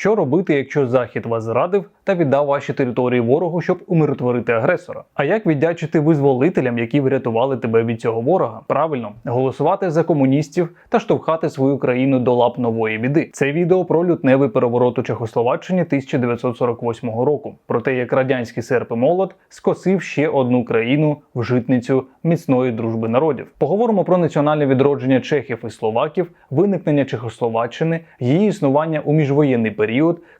Що робити, якщо Захід вас зрадив та віддав ваші території ворогу, щоб умиротворити агресора? А як віддячити визволителям, які врятували тебе від цього ворога? Правильно, голосувати за комуністів та штовхати свою країну до лап нової біди. Це відео про лютневий переворот у Чехословаччині 1948 року, про те, як радянський серп і молот скосив ще одну країну в житницю міцної дружби народів. Поговоримо про національне відродження чехів і словаків, виникнення Чехословаччини, її існування у міжвоєнний період,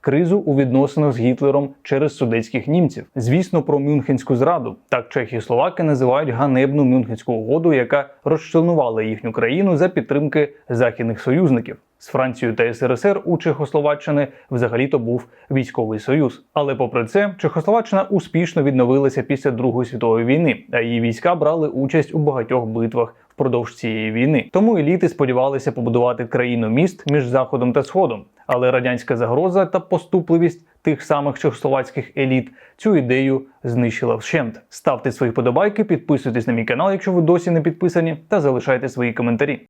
кризу у відносинах з Гітлером через судецьких німців. Звісно, про Мюнхенську зраду. Так чехи і словаки називають ганебну Мюнхенську угоду, яка розчленувала їхню країну за підтримки західних союзників. З Францією та СРСР у Чехословаччини взагалі-то був військовий союз. Але попри це, Чехословаччина успішно відновилася після Другої світової війни, а її війська брали участь у багатьох битвах впродовж цієї війни. Тому еліти сподівалися побудувати країну міст між заходом та сходом. Але радянська загроза та поступливість тих самих чехословацьких еліт цю ідею знищила вщент. Ставте свої подобайки, підписуйтесь на мій канал, якщо ви досі не підписані, та залишайте свої коментарі.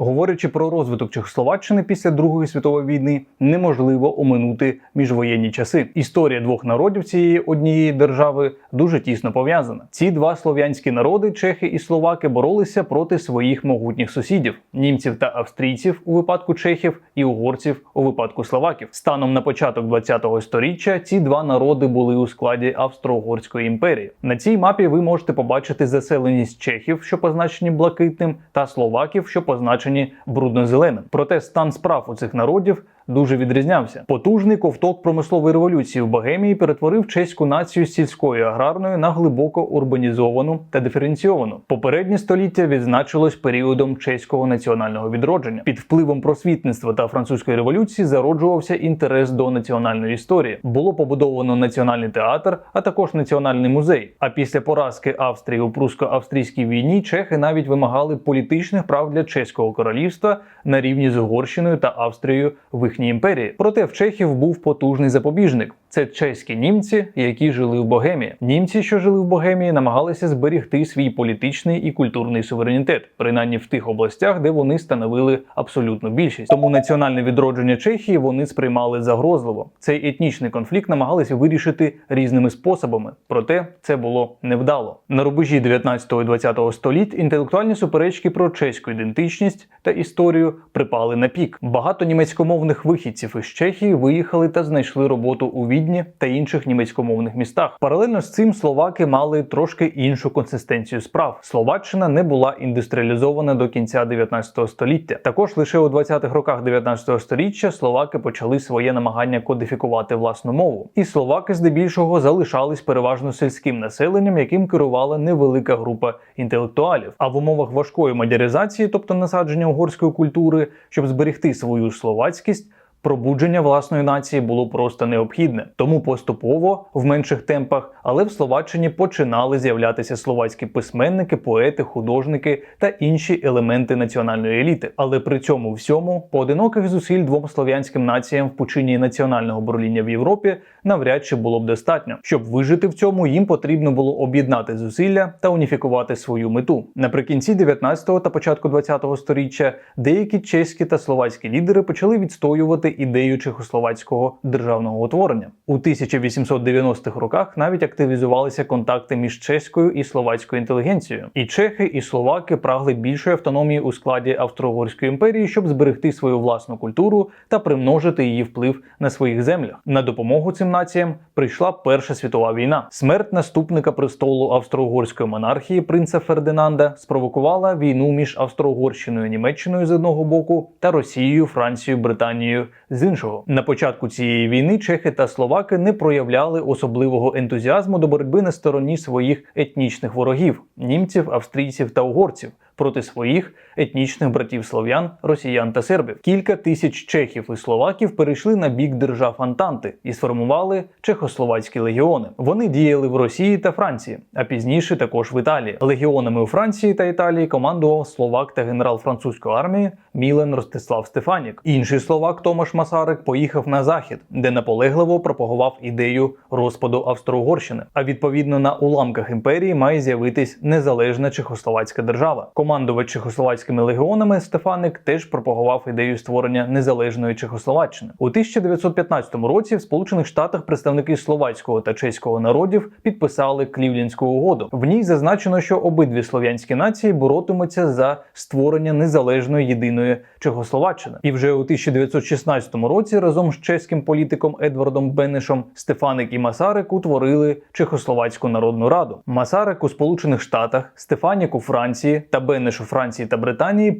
Говорячи про розвиток Чехословаччини після Другої світової війни, неможливо оминути міжвоєнні часи. Історія двох народів цієї однієї держави дуже тісно пов'язана. Ці два слов'янські народи, чехи і словаки, боролися проти своїх могутніх сусідів німців та австрійців у випадку чехів і угорців у випадку словаків. Станом на початок 20-го сторіччя ці два народи були у складі Австро-Угорської імперії. На цій мапі ви можете побачити заселеність чехів, що позначені блакитним, та словаків, що позначені брудно-зеленим. Проте стан справ у цих народів дуже відрізнявся. Потужний ковток промислової революції в Богемії перетворив чеську націю з сільської аграрної на глибоко урбанізовану та диференційовану. Попереднє століття відзначилось періодом чеського національного відродження. Під впливом просвітництва та французької революції зароджувався інтерес до національної історії. Було побудовано національний театр, а також національний музей. А після поразки Австрії у пруско-австрійській війні чехи навіть вимагали політичних прав для чеського королівства на рівні з Угорщиною та Австрією в їхній імперії. Проте в чехів був потужний запобіжник. Це чеські німці, які жили в Богемії. Німці, що жили в Богемії, намагалися зберегти свій політичний і культурний суверенітет, принаймні в тих областях, де вони становили абсолютну більшість. Тому національне відродження Чехії вони сприймали загрозливо. Цей етнічний конфлікт намагалися вирішити різними способами, проте це було невдало. На рубежі 19 і 20 століть інтелектуальні суперечки про чеську ідентичність та історію припали на пік. Багато німецькомовних вихідців із Чехії виїхали та знайшли роботу у Відні та інших німецькомовних містах. Паралельно з цим словаки мали трошки іншу консистенцію справ. Словаччина не була індустріалізована до кінця 19 століття. Також лише у 20-х роках 19 століття словаки почали своє намагання кодифікувати власну мову. І словаки здебільшого залишались переважно сільським населенням, яким керувала невелика група інтелектуалів. А в умовах важкої модернізації, тобто насадження угорської культури, щоб зберегти свою словацькість. Пробудження власної нації було просто необхідне, тому поступово в менших темпах, але в Словаччині починали з'являтися словацькі письменники, поети, художники та інші елементи національної еліти. Але при цьому всьому поодиноких зусиль двом слов'янським націям в пучині національного бурління в Європі навряд чи було б достатньо. Щоб вижити в цьому, їм потрібно було об'єднати зусилля та уніфікувати свою мету. Наприкінці 19-го та початку 20-го сторіччя деякі чеські та словацькі лідери почали відстоювати ідею чехословацького державного утворення. У 1890-х роках навіть активізувалися контакти між чеською і словацькою інтелігенцією. І чехи, і словаки прагли більшої автономії у складі Австро-Угорської імперії, щоб зберегти свою власну культуру та примножити її вплив на своїх землях. На допомогу цим націям прийшла Перша світова війна. Смерть наступника престолу австро-угорської монархії принца Фердинанда спровокувала війну між Австро-Угорщиною і Німеччиною з одного боку та Росією, Францією, Британією з іншого. На початку цієї війни чехи та словаки не проявляли особливого ентузіазму до боротьби на стороні своїх етнічних ворогів німців, австрійців та угорців. Проти своїх етнічних братів слов'ян, росіян та сербів. Кілька тисяч чехів і словаків перейшли на бік держав Антанти і сформували чехословацькі легіони. Вони діяли в Росії та Франції, а пізніше також в Італії. Легіонами у Франції та Італії командував словак та генерал французької армії Мілен Ростислав Стефанік. Інший словак Томаш Масарик поїхав на захід, де наполегливо пропагував ідею розпаду Австро-Угорщини. А відповідно на уламках імперії має з'явитись незалежна чехословацька держава. Командувач чехословацькими легіонами Стефаник теж пропагував ідею створення незалежної Чехословаччини. У 1915 році в Сполучених Штатах представники словацького та чеського народів підписали Клівлінську угоду. В ній зазначено, що обидві слов'янські нації боротимуться за створення незалежної єдиної Чехословаччини. І вже у 1916 році разом з чеським політиком Едвардом Бенешом Стефаник і Масарик утворили Чехословацьку народну раду. Масарик у Сполучених Штатах, Стефанік у Франції та Бенеш у Франції та Британії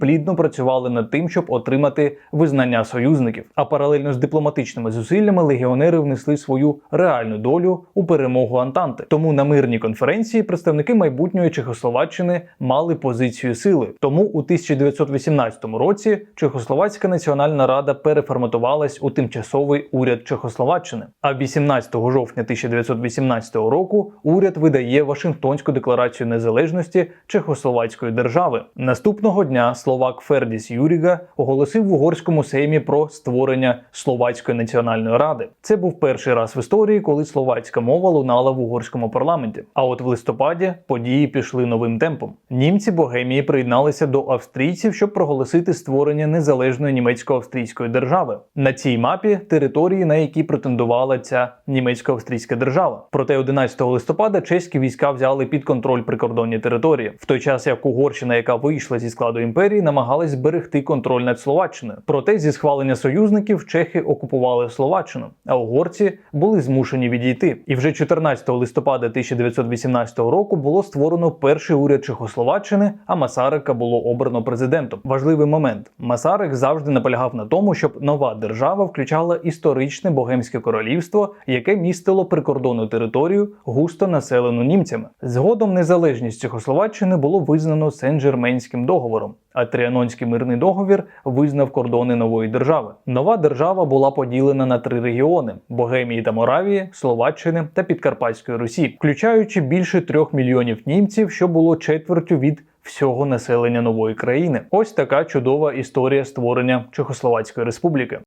плідно працювали над тим, щоб отримати визнання союзників. А паралельно з дипломатичними зусиллями легіонери внесли свою реальну долю у перемогу Антанти. Тому на мирній конференції представники майбутньої Чехословаччини мали позицію сили. Тому у 1918 році Чехословацька національна рада переформатувалась у тимчасовий уряд Чехословаччини. А 18 жовтня 1918 року уряд видає Вашингтонську декларацію незалежності Чехословацької держави. Наступного дня словак Фердіс Юріга оголосив в угорському сеймі про створення Словацької національної ради. Це був перший раз в історії, коли словацька мова лунала в угорському парламенті. А от в листопаді події пішли новим темпом. Німці Богемії приєдналися до австрійців, щоб проголосити створення незалежної німецько-австрійської держави. На цій мапі території, на які претендувала ця німецько-австрійська держава. Проте 11 листопада чеські війська взяли під контроль прикордонні території, в той час як Угорщина, яка вийшла зі складу імперії, намагалась зберегти контроль над Словаччиною. Проте зі схвалення союзників чехи окупували Словаччину, а угорці були змушені відійти. І вже 14 листопада 1918 року було створено перший уряд Чехословаччини, а Масарика було обрано президентом. Важливий момент: Масарик завжди наполягав на тому, щоб нова держава включала історичне богемське королівство, яке містило прикордонну територію, густо населену німцями. Згодом незалежність Чехословаччини було визнано Сен-Жерменським договором. А Тріанонський мирний договір визнав кордони нової держави. Нова держава була поділена на три регіони: Богемії та Моравії, Словаччини та Підкарпатської Русі, включаючи більше трьох мільйонів німців, що було четвертю від всього населення нової країни. Ось така чудова історія створення Чехословацької республіки.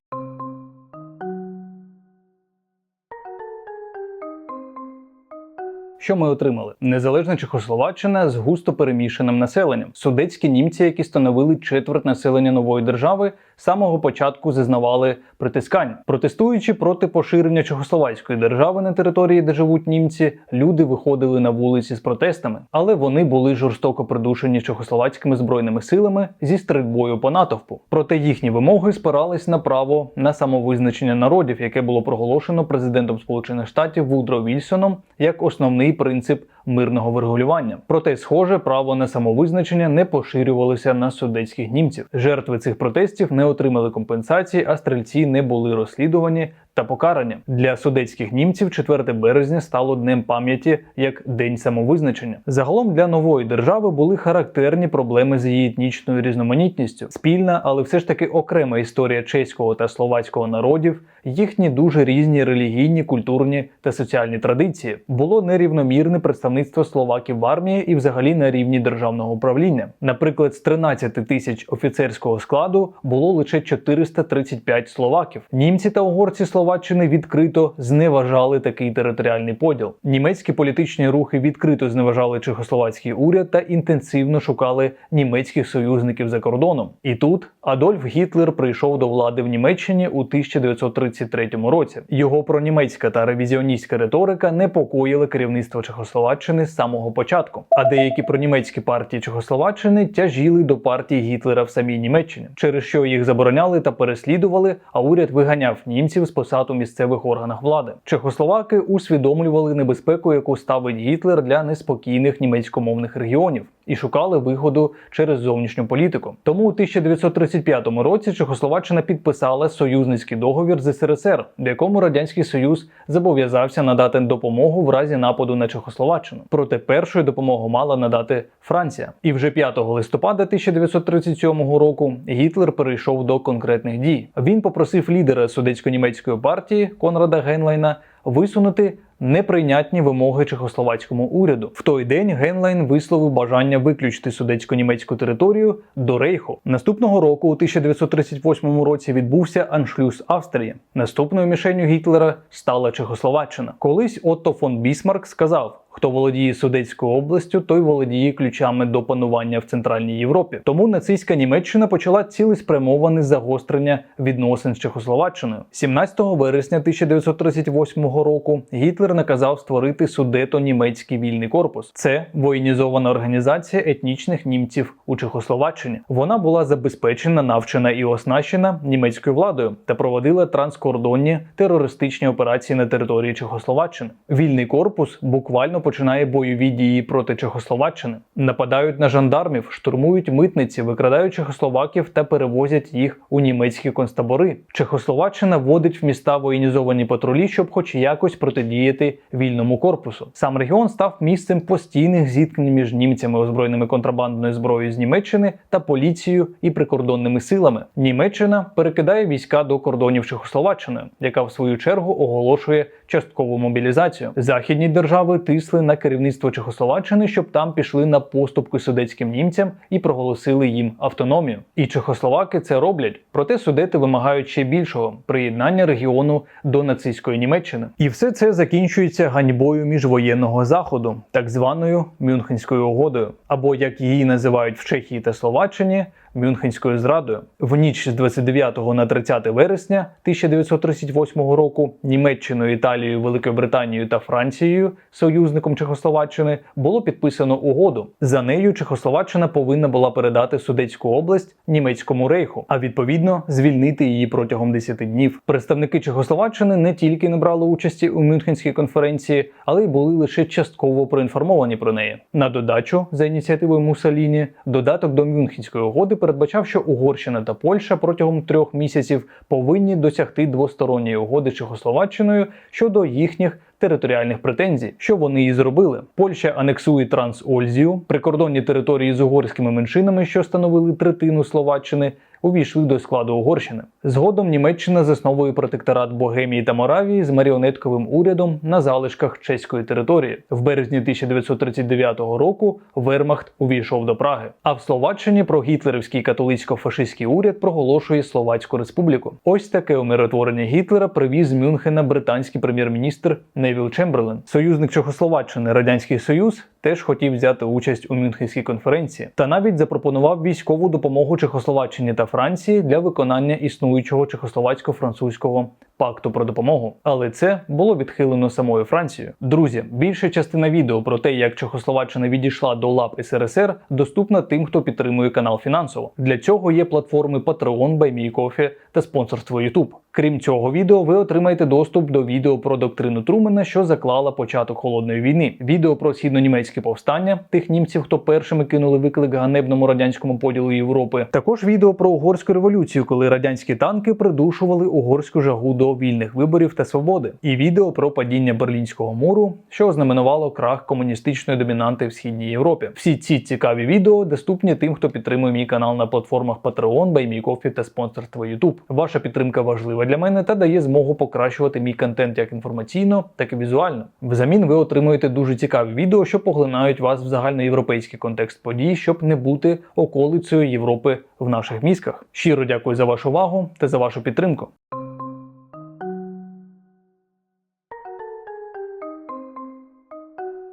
Що ми отримали? Незалежна Чехословаччина з густо перемішаним населенням. Судецькі німці, які становили четверть населення нової держави, з самого початку зазнавали притискань. Протестуючи проти поширення Чехословацької держави на території, де живуть німці, люди виходили на вулиці з протестами, але вони були жорстоко придушені чехословацькими збройними силами зі стрільбою по натовпу. Проте їхні вимоги спирались на право на самовизначення народів, яке було проголошено президентом Сполучених Штатів Вудро Вільсоном як основний принцип мирного врегулювання. Проте, схоже, право на самовизначення не поширювалося на судецьких німців. Жертви цих протестів не отримали компенсації, а стрільці не були розслідувані. Та покарання для судецьких німців 4 березня стало днем пам'яті як день самовизначення. Загалом для нової держави були характерні проблеми з її етнічною різноманітністю. Спільна, але все ж таки окрема історія чеського та словацького народів, їхні дуже різні релігійні, культурні та соціальні традиції. Було нерівномірне представництво словаків в армії і взагалі на рівні державного управління. Наприклад, з 13 тисяч офіцерського складу було лише 435 словаків. Німці та угорці Словаччини відкрито зневажали такий територіальний поділ. Німецькі політичні рухи відкрито зневажали чехословацький уряд та інтенсивно шукали німецьких союзників за кордоном. І тут Адольф Гітлер прийшов до влади в Німеччині у 1933 році. Його пронімецька та ревізіоністська риторика непокоїли керівництво Чехословаччини з самого початку. А деякі пронімецькі партії Чехословаччини тяжіли до партії Гітлера в самій Німеччині, через що їх забороняли та переслідували, а уряд виганяв німців з посад у місцевих органах влади. Чехословаки усвідомлювали небезпеку, яку ставить Гітлер для неспокійних німецькомовних регіонів. І шукали виходу через зовнішню політику. Тому у 1935 році Чехословаччина підписала союзницький договір з СРСР, в якому радянський союз зобов'язався надати допомогу в разі нападу на Чехословаччину. Проте першою допомогу мала надати Франція. І вже 5 листопада 1937 року Гітлер перейшов до конкретних дій. Він попросив лідера судецько-німецької партії Конрада Гейнлайна висунути неприйнятні вимоги чехословацькому уряду. В той день Генлайн висловив бажання виключити судецько-німецьку територію до Рейху. Наступного року, у 1938 році, відбувся аншлюз Австрії. Наступною мішенню Гітлера стала Чехословаччина. Колись Отто фон Бісмарк сказав. Хто володіє Судетською областю, той володіє ключами до панування в Центральній Європі. Тому нацистська Німеччина почала цілеспрямоване загострення відносин з Чехословаччиною. 17 вересня 1938 року Гітлер наказав створити Судето-німецький вільний корпус. Це воєнізована організація етнічних німців у Чехословаччині. Вона була забезпечена, навчена і оснащена німецькою владою та проводила транскордонні терористичні операції на території Чехословаччини. Вільний корпус буквально починає бойові дії проти Чехословаччини. Нападають на жандармів, штурмують митниці, викрадають чехословаків та перевозять їх у німецькі концтабори. Чехословаччина вводить в міста воєнізовані патрулі, щоб хоч якось протидіяти вільному корпусу. Сам регіон став місцем постійних зіткнень між німцями, озброєними контрабандною зброєю з Німеччини та поліцією і прикордонними силами. Німеччина перекидає війська до кордонів Чехословаччини, яка в свою чергу оголошує часткову мобілізацію. Західні держави тисли на керівництво Чехословаччини, щоб там пішли на поступки судетським німцям і проголосили їм автономію. І чехословаки це роблять. Проте судети вимагають ще більшого приєднання регіону до нацистської Німеччини. І все це закінчується ганьбою міжвоєнного заходу, так званою Мюнхенською угодою, або як її називають в Чехії та Словаччині. Мюнхенською зрадою в ніч з 29 на 30 вересня 1938 року Німеччиною, Італією, Великою Британією та Францією, союзником Чехословаччини, було підписано угоду. За нею Чехословаччина повинна була передати Судетську область німецькому рейху, а відповідно звільнити її протягом 10 днів. Представники Чехословаччини не тільки не брали участі у Мюнхенській конференції, але й були лише частково проінформовані про неї. На додачу за ініціативою Мусаліні додаток до Мюнхенської угоди передбачав, що Угорщина та Польща протягом трьох місяців повинні досягти двосторонньої угоди з Чехословаччиною щодо їхніх територіальних претензій, що вони і зробили. Польща анексує Трансользію, прикордонні території з угорськими меншинами, що становили третину Словаччини. Увійшли до складу Угорщини. Згодом Німеччина засновує протекторат Богемії та Моравії з маріонетковим урядом на залишках чеської території. В березні 1939 року Вермахт увійшов до Праги. А в Словаччині про гітлерівський католицько-фашистський уряд проголошує Словацьку республіку. Ось таке умиротворення Гітлера привіз з Мюнхена британський прем'єр-міністр Невіл Чемберлен. Союзник Чехословаччини Радянський Союз теж хотів взяти участь у Мюнхенській конференції та навіть запропонував військову допомогу Чехословаччині та Франції для виконання існуючого чехословацько-французького пакту про допомогу. Але це було відхилено самою Францією. Друзі, більша частина відео про те, як Чехословаччина відійшла до лап СРСР, доступна тим, хто підтримує канал фінансово. Для цього є платформи Patreon, BuyMeCoffee та спонсорство YouTube. Крім цього відео, ви отримаєте доступ до відео про доктрину Трумена, що заклала початок холодної війни. Відео про східно-німецьке повстання тих німців, хто першими кинули виклик ганебному радянському поділу Європи. Також відео про угорську революцію, коли радянські танки придушували угорську жагу до вільних виборів та свободи. І відео про падіння Берлінського муру, що ознаменувало крах комуністичної домінанти в східній Європі. Всі ці цікаві відео доступні тим, хто підтримує мій канал на платформах Patreon, BuyMeCoffee та спонсорство YouTube. Ваша підтримка важлива для мене та дає змогу покращувати мій контент як інформаційно, так і візуально. Взамін ви отримуєте дуже цікаві відео, що поглинають вас в загальноєвропейський контекст подій, щоб не бути околицею Європи в наших мізках. Щиро дякую за вашу увагу та за вашу підтримку.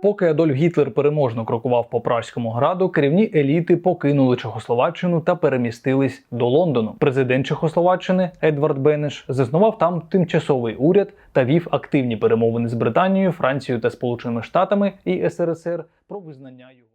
Поки Адольф Гітлер переможно крокував по Пражському граду, керівні еліти покинули Чехословаччину та перемістились до Лондону. Президент Чехословаччини Едвард Бенеш заснував там тимчасовий уряд та вів активні перемовини з Британією, Францією та Сполученими Штатами і СРСР про визнання його.